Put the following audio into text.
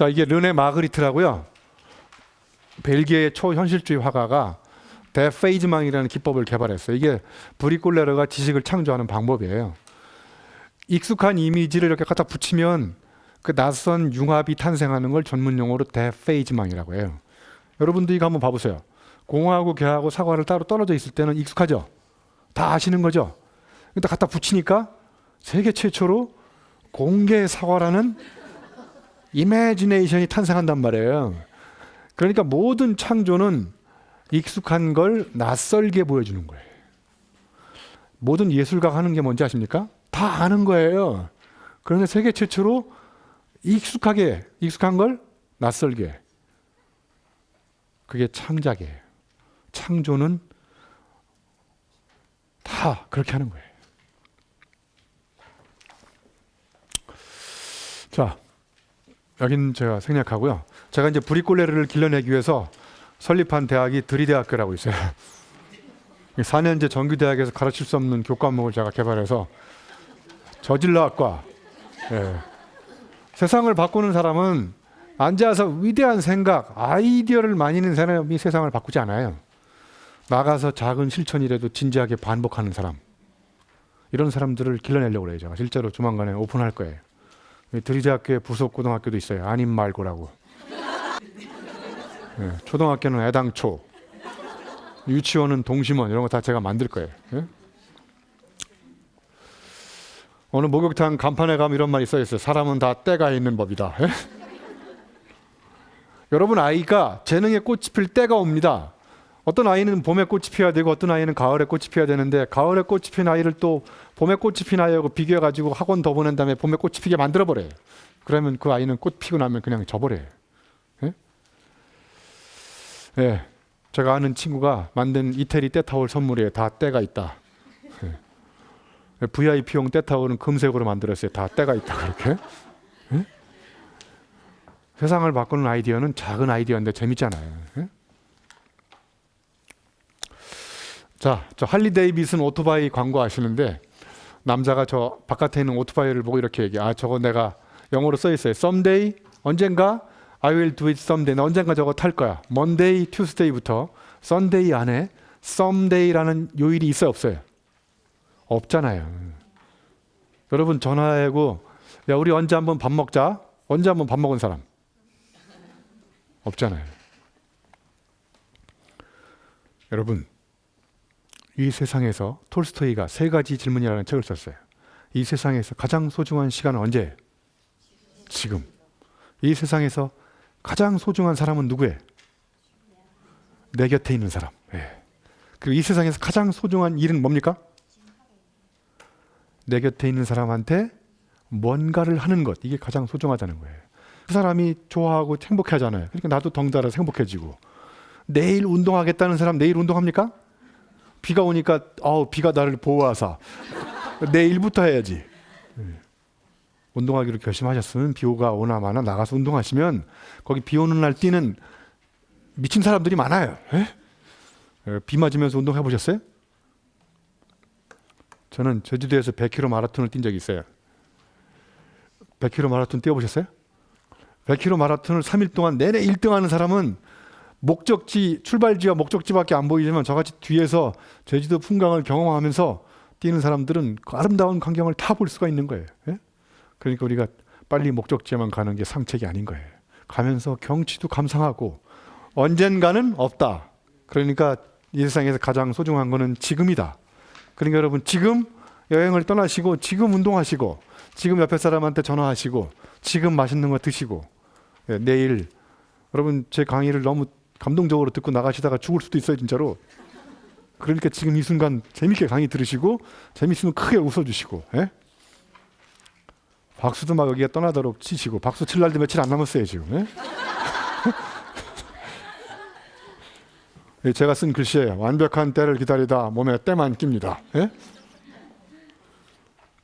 자 이게 르네 마그리트라고요. 벨기에의 초현실주의 화가가 데페이즈망이라는 기법을 개발했어요. 이게 브리콜레르가 지식을 창조하는 방법이에요. 익숙한 이미지를 이렇게 갖다 붙이면 그 낯선 융합이 탄생하는 걸 전문 용어로 데페이즈망이라고 해요. 여러분도 이거 한번 봐보세요. 공하고 개하고 사과를 따로 떨어져 있을 때는 익숙하죠. 다 아시는 거죠. 근데 갖다 붙이니까 세계 최초로 공개 사과라는 이미지네이션이 탄생한단 말이에요. 그러니까 모든 창조는 익숙한 걸 낯설게 보여주는 거예요. 모든 예술가가 하는 게 뭔지 아십니까? 다 아는 거예요. 그런데 세계 최초로 익숙하게, 익숙한 걸 낯설게. 그게 창작이에요. 창조는 다 그렇게 하는 거예요. 자, 여긴 제가 생략하고요. 제가 이제 브리콜레르를 길러내기 위해서 설립한 대학이 드리대학교라고 있어요. 4년제 정규대학에서 가르칠 수 없는 교과목을 제가 개발해서 저질러학과. 예. 세상을 바꾸는 사람은 앉아서 위대한 생각, 아이디어를 많이 낸 사람이 세상을 바꾸지 않아요. 나가서 작은 실천이라도 진지하게 반복하는 사람. 이런 사람들을 길러내려고 그래요. 제가 실제로 조만간에 오픈할 거예요. 드리대학교에 부속 고등학교도 있어요. 아님 말고라고. 예, 초등학교는 애당초, 유치원은 동심원 이런 거 다 제가 만들 거예요. 예? 어느 목욕탕 간판에 가면 이런 말이 써 있어요. 사람은 다 때가 있는 법이다. 예? 여러분 아이가 재능에 꽃이 필 때가 옵니다. 어떤 아이는 봄에 꽃이 피어야 되고 어떤 아이는 가을에 꽃이 피어야 되는데 가을에 꽃이 핀 아이를 또 봄에 꽃이 핀 아이하고 비교해 가지고 학원 더 보낸 다음에 봄에 꽃이 피게 만들어 버려요. 그러면 그 아이는 꽃 피고 나면 그냥 져버려요. 예? 예. 제가 아는 친구가 만든 이태리 때타올 선물에 다 때가 있다. 예. VIP용 때타올은 금색으로 만들었어요. 다 때가 있다 그렇게. 예? 세상을 바꾸는 아이디어는 작은 아이디어인데 재밌잖아요. 예? 자, 저 할리 데이비슨 오토바이 광고 아시는데 남자가 저 바깥에 있는 오토바이를 보고 이렇게 얘기해. 아, 저거 내가 영어로 써 있어요. someday 언젠가 I will do it someday. 나 언젠가 저거 탈 거야. Monday, Tuesday부터 Sunday 안에 someday라는 요일이 있어요, 없어요? 없잖아요. 여러분 전화하고 야 우리 언제 한번 밥 먹자. 언제 한번 밥 먹은 사람? 없잖아요. 여러분 이 세상에서 톨스토이가 세 가지 질문이라는 책을 썼어요. 이 세상에서 가장 소중한 시간은 언제? 지금. 이 세상에서 가장 소중한 사람은 누구예요? 내 곁에 있는 사람. 예. 그리고 이 세상에서 가장 소중한 일은 뭡니까? 내 곁에 있는 사람한테 뭔가를 하는 것. 이게 가장 소중하다는 거예요. 그 사람이 좋아하고 행복해 하잖아요. 그러니까 나도 덩달아 행복해지고. 내일 운동하겠다는 사람 내일 운동합니까? 비가 오니까 아우 비가 나를 보호하사 내 일부터 해야지. 예. 운동하기로 결심하셨으면 비가 오나 마나 나가서 운동하시면 거기 비 오는 날 뛰는 미친 사람들이 많아요. 예? 예, 비 맞으면서 운동해 보셨어요? 저는 제주도에서 100km 마라톤을 뛴 적이 있어요. 100km 마라톤 뛰어보셨어요? 100km 마라톤을 3일 동안 내내 1등하는 사람은 목적지 출발지와 목적지밖에 안 보이지만 저같이 뒤에서 제주도 풍광을 경험하면서 뛰는 사람들은 그 아름다운 광경을 다 볼 수가 있는 거예요. 예? 그러니까 우리가 빨리 목적지에만 가는 게 상책이 아닌 거예요. 가면서 경치도 감상하고 언젠가는 없다. 그러니까 이 세상에서 가장 소중한 거는 지금이다. 그러니까 여러분 지금 여행을 떠나시고 지금 운동하시고 지금 옆에 사람한테 전화하시고 지금 맛있는 거 드시고 예, 내일 여러분 제 강의를 너무 감동적으로 듣고 나가시다가 죽을 수도 있어요 진짜로. 그러니까 지금 이 순간 재밌게 강의 들으시고 재밌으면 크게 웃어주시고 예? 박수도 막 여기에 떠나도록 치시고 박수 칠 날도 며칠 안 남았어요 지금. 예? 예, 제가 쓴 글씨예요. 완벽한 때를 기다리다 몸에 때만 낍니다. 예?